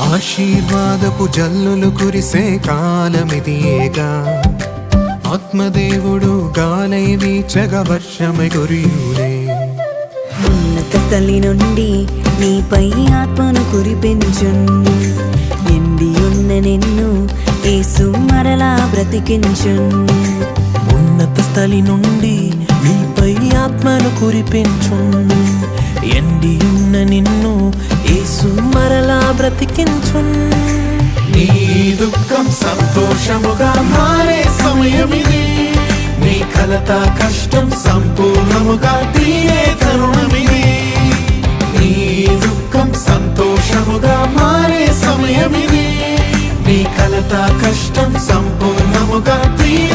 ఆశీర్వాదపు జల్లులు కురిసే కాలమిదియేగా ఆత్మదేవుడు గాలై వీచగ వర్షమై కురియులే ఉన్నత తల్లి నుండి నీపై ఆత్మను కురిపించున్. ఎండి ఉన్న నిన్ను ఏసు మరలా బ్రతికించున్. ఉన్నత స్థలి నుండి నీపై ఆత్మను కురిపించు ఎండి బ్రతికించు నీ దుఃఖం సంతోషముగా మారే సమయమిది. నీ కలత కష్టం సంపూర్ణముగా తీరే తరుణమిది. నీ దుఃఖం సంతోషముగా మారే సమయమిది. నీ కలత కష్టం సంపూర్ణముగా తీరే